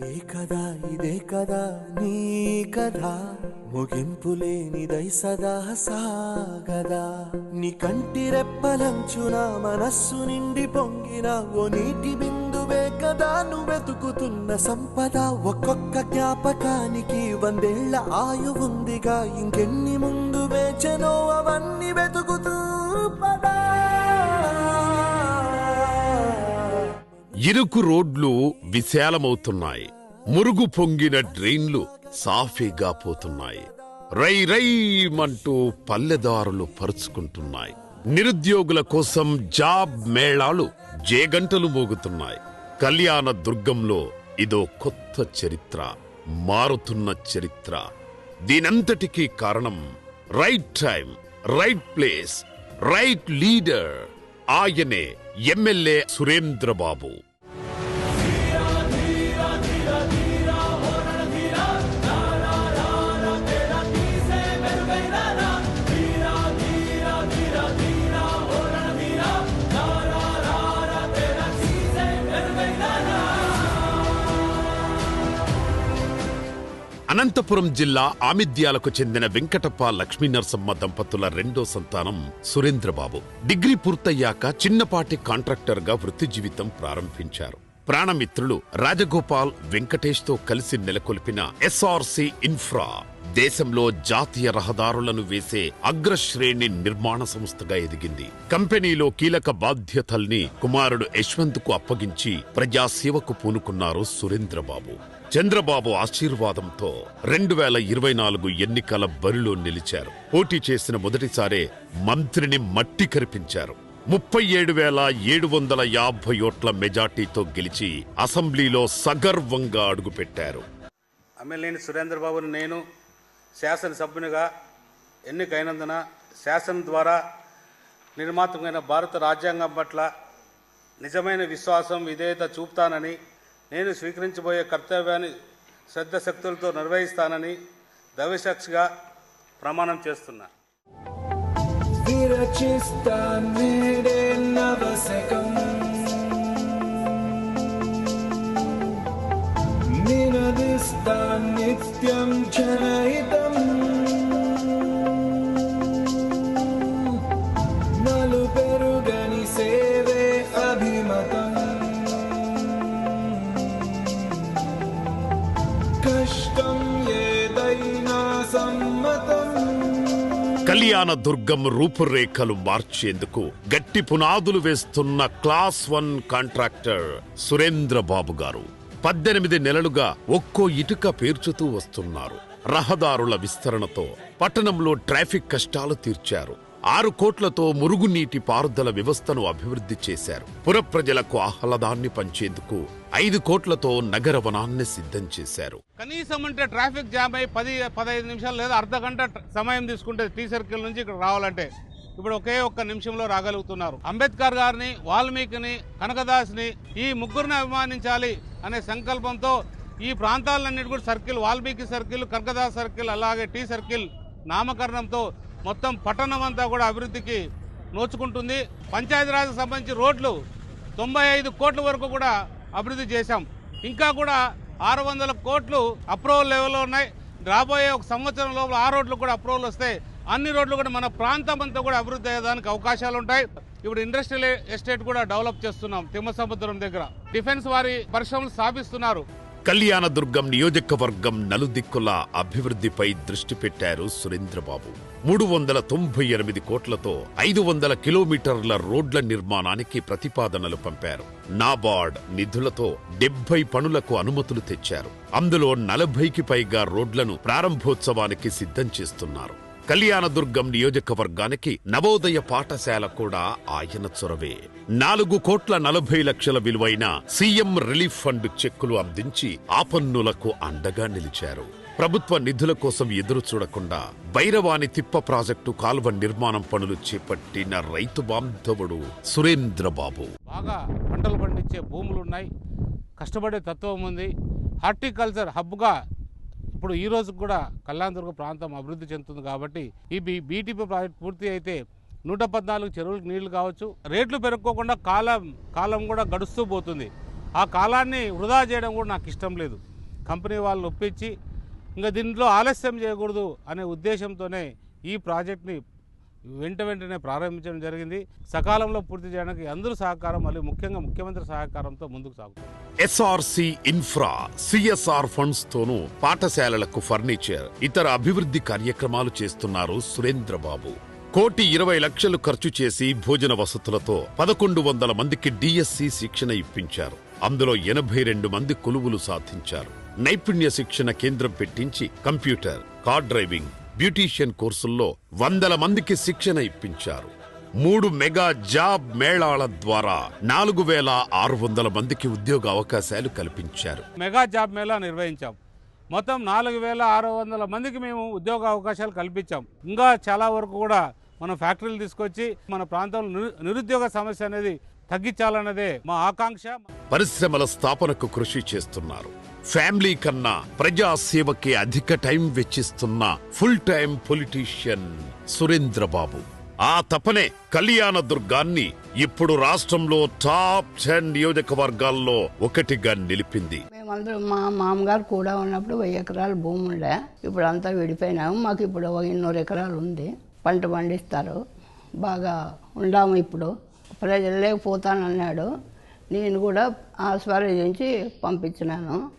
ఇదే కదా ఇదే కదా నీ కదా ముగింపు లేనిదై సదా సాగదా. నీ కంటి రెప్పలంచున మనస్సు నిండి పొంగిన ఓ నీటి బిందువే కదా నువ్వెతుకుతున్న సంపద. ఒక్కొక్క జ్ఞాపకానికి వందేళ్ళ ఆయువుందిగా ఇంకెన్ని ముందు వేచనో అవన్నీ వెతుకుతూ పదా. ఇరుకు రోడ్లు విశాలమవుతున్నాయి. మురుగు పొంగిన డ్రైన్లు సాఫీగా పోతున్నాయి. రై రైమంటూ పల్లెదారులు పరుచుకుంటున్నాయి. నిరుద్యోగుల కోసం జాబ్ మేళాలు జేగంటలు మోగుతున్నాయి. కళ్యాణ దుర్గంలో ఇదో కొత్త చరిత్ర మారుతున్న చరిత్ర. దీనంతటికీ కారణం right time right place right leader. ఆయనే ఎమ్మెల్యే సురేంద్రబాబు. అనంతపురం జిల్లా ఆమిద్యాలకు చెందిన వెంకటప్ప లక్ష్మీనరసమ్మ దంపతుల రెండో సంతానం సురేంద్రబాబు. డిగ్రీ పూర్తయ్యాక చిన్నపాటి కాంట్రాక్టర్గా వృత్తి జీవితం ప్రారంభించారు. ప్రాణమిత్రులు రాజగోపాల్ వెంకటేష్తో కలిసి నెలకొల్పిన ఎస్ఆర్సి ఇన్ఫ్రా దేశంలో జాతీయ రహదారులను వేసే అగ్రశ్రేణి నిర్మాణ సంస్థగా ఎదిగింది. కంపెనీలో కీలక బాధ్యతల్ని కుమారుడు యశ్వంత్కు అప్పగించి ప్రజాసేవకు పూనుకున్నారు సురేంద్రబాబు. చంద్రబాబు ఆశీర్వాదంతో రెండు వేల ఇరవై నాలుగు ఎన్నికల బరిలో నిలిచారు. పోటీ చేసిన మొదటిసారే మంత్రిని మట్టి కరిపించారు. ముప్పై ఏడు వేల ఏడు వందల యాభై ఓట్ల మెజార్టీతో గెలిచి అసెంబ్లీలో సగర్వంగా అడుగుపెట్టారు. ఎమ్మెల్యేని సురేంద్రబాబును నేను శాసనసభ్యునిగా ఎన్నికైనందున శాసనం ద్వారా నిర్మాతమైన భారత రాజ్యాంగం పట్ల నిజమైన విశ్వాసం విధేయత చూపుతానని నేను స్వీకరించబోయే కర్తవ్యాన్ని శ్రద్ధశక్తులతో నిర్వహిస్తానని దవిసాక్షిగా ప్రమాణం చేస్తున్నా. నిత్యం నవశకం. జనహితం కళ్యాణ దుర్గం రూపురేఖలు మార్చేందుకు గట్టి పునాదులు వేస్తున్న క్లాస్ వన్ కాంట్రాక్టర్ సురేంద్రబాబు గారు పద్దెనిమిది నెలలుగా ఒక్కో ఇటుక పేర్చుతూ వస్తున్నారు. రహదారుల విస్తరణతో పట్టణంలో ట్రాఫిక్ కష్టాలు తీర్చారు. ఆరు కోట్లతో మురుగునీటి పారుదల వ్యవస్థను అభివృద్ధి చేశారు. పుర ప్రజలకు ఆహ్లాదాన్ని పంచేందుకు ఐదు కోట్లతో నగర వనాన్ని సిద్ధం చేశారు. కనీసం అంటే ట్రాఫిక్ జామ్ అయి పది పదహైదు నిమిషాలు లేదా అర్ధ గంట సమయం తీసుకుంటే టీ సర్కిల్ నుంచి ఇక్కడ రావాలంటే ఇప్పుడు ఒకే ఒక్క నిమిషంలో రాగలుగుతున్నారు. అంబేద్కర్ గారిని వాల్మీకిని కనకదాస్ని ఈ ముగ్గురిని అభిమానించాలి అనే సంకల్పంతో ఈ ప్రాంతాలన్నిటి కూడా circle Valmiki circle Kanakadas circle అలాగే టీ సర్కిల్ నామకరణంతో మొత్తం పట్టణం అంతా కూడా అభివృద్ధికి నోచుకుంటుంది. పంచాయతీరాజ్కి సంబంధించి రోడ్లు తొంభై ఐదు కోట్ల వరకు కూడా అభివృద్ధి చేశాం. ఇంకా కూడా ఆరు వందల కోట్లు అప్రూవల్ లెవెల్లో ఉన్నాయి. రాబోయే ఒక సంవత్సరం లోపల ఆ రోడ్లు కూడా అప్రూవల్ వస్తాయి అన్ని రోడ్లు కూడా మన ప్రాంతం అంతా కూడా అభివృద్ధి అయ్యేదానికి అవకాశాలు ఉంటాయి. ఇప్పుడు ఇండస్ట్రియల్ ఎస్టేట్ కూడా డెవలప్ చేస్తున్నాం తిమ్మసముద్రం దగ్గర. డిఫెన్స్ వారి పరిశ్రమలు స్థాపిస్తున్నారు. కళ్యాణదుర్గం నియోజకవర్గం నలుదిక్కుల అభివృద్ధిపై దృష్టి పెట్టారు సురేంద్రబాబు. మూడు వందల తొంభై ఎనిమిది కోట్లతో ఐదు వందల కిలోమీటర్ల రోడ్ల నిర్మాణానికి ప్రతిపాదనలు పంపారు. నాబార్డ్ నిధులతో డెబ్బై పనులకు అనుమతులు తెచ్చారు. అందులో నలభైకి పైగా రోడ్లను ప్రారంభోత్సవానికి సిద్ధం చేస్తున్నారు. కళ్యాణదుర్గం నియోజకవర్గానికి నవోదయ పాఠశాల కూడా ఆయన చొరవే. నాలుగు కోట్ల నలభై లక్షల విలువైన సీఎం రిలీఫ్ ఫండ్ చెక్కులు అందించి ఆపన్నులకు అండగా నిలిచారు. ప్రభుత్వ నిధుల కోసం ఎదురు చూడకుండా భైరవాణి తిప్ప ప్రాజెక్టు కాల్వ నిర్మాణం పనులు చేపట్టిన రైతు బాంధవుడు సురేంద్రబాబు. బాగా పంటలు పండించే భూములు ఉన్నాయి కష్టపడే తత్వం ఉంది. హార్టికల్చర్ హబ్గా ఇప్పుడు ఈ రోజు కూడా కళ్యాణదుర్గ ప్రాంతం అభివృద్ధి చెందుతుంది కాబట్టి ఈ బీ బీటీపీ ప్రాజెక్ట్ పూర్తి అయితే నూట పద్నాలుగు చెరువులకు నీళ్ళు కావచ్చు. రేట్లు పెరుక్కోకుండా కాలం కాలం కూడా గడుస్తూ పోతుంది. ఆ కాలాన్ని వృధా చేయడం కూడా నాకు ఇష్టం లేదు. కంపెనీ వాళ్ళని ఒప్పించి ఇంకా దీంట్లో ఆలస్యం చేయకూడదు అనే ఉద్దేశంతోనే ఈ ప్రాజెక్ట్ని వెంట వెంటనే ప్రారంభించడం జరిగింది. సకాలంలో పూర్తి చేయడానికి అందరూ సహకారం మళ్ళీ ముఖ్యంగా ముఖ్యమంత్రి సహకారంతో ముందుకు సాగుతుంది. ఎస్ఆర్సి ఇన్ఫ్రా సిఎస్ఆర్ ఫండ్స్ తోనూ పాఠశాలలకు ఫర్నిచర్ ఇతర అభివృద్ధి కార్యక్రమాలు చేస్తున్నారు సురేంద్రబాబు. కోటి ఇరవై లక్షలు ఖర్చు చేసి భోజన వసతులతో పదకొండు వందల మందికి డిఎస్సి శిక్షణ ఇప్పించారు. అందులో ఎనభై రెండు మంది కొలువులు సాధించారు. నైపుణ్య శిక్షణ కేంద్రం పెట్టించి కంప్యూటర్ కార్ డ్రైవింగ్ బ్యూటీషియన్ కోర్సుల్లో వందల మందికి శిక్షణ ఇప్పించారు. మూడు మెగా జాబ్ మేళాల ద్వారా నాలుగు వేల ఆరు వందల మందికి ఉద్యోగ అవకాశాలు కల్పించారు. మెగా జాబ్ మేళా నిర్వహించాం. మొత్తం నాలుగు వేల ఆరు వందల మందికి మేము ఉద్యోగ అవకాశాలు కల్పించాం. ఇంకా చాలా వరకు కూడా మనం ఫ్యాక్టరీలు తీసుకొచ్చి మన ప్రాంతంలో నిరు- నిరుద్యోగ సమస్య అనేది తగ్గించాలన్నదే మా ఆకాంక్ష. పరిశ్రమల స్థాపనకు కృషి చేస్తున్నారు. ఫ్యామిలీ కన్నా ప్రజా సేవకి అధిక టైం వెచ్చిస్తున్న ఫుల్ టైం పొలిటీషియన్ సురేంద్రబాబు. ఆ తపనే కళ్యాణ దుర్గాన్ని ఇప్పుడు రాష్ట్రంలో టాప్ టెన్ నియోజకవర్గాల్లో ఒకటిగా నిలిపింది. మేమందరం మా మామగారు కూడా ఉన్నప్పుడు వెయ్యి ఎకరాలు భూమి ఉండే. ఇప్పుడు అంతా విడిపోయినాము. మాకు ఇప్పుడు ఒక ఎకరాలు ఉంది. పంట పండిస్తారు. బాగా ఉండాము ఇప్పుడు. ప్రజలు లేకపోతానన్నాడు. నేను కూడా ఆస్వాదించి పంపించినాను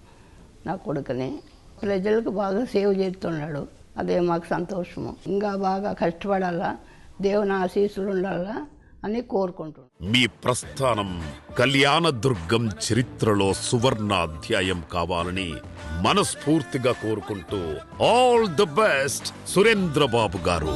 నా కొడుకుని. ప్రజలకు బాగా సేవ్ చేస్తున్నాడు. అదే మాకు సంతోషము. ఇంకా బాగా కష్టపడాలా? దేవుని ఆశీస్సులు ఉండాలా అని కోరుకుంటున్నాను మీ ప్రస్థానం కళ్యాణ దుర్గం చరిత్రలో సువర్ణ అధ్యాయం కావాలని మనస్ఫూర్తిగా కోరుకుంటూ ఆల్ ది బెస్ట్ సురేంద్రబాబు గారు.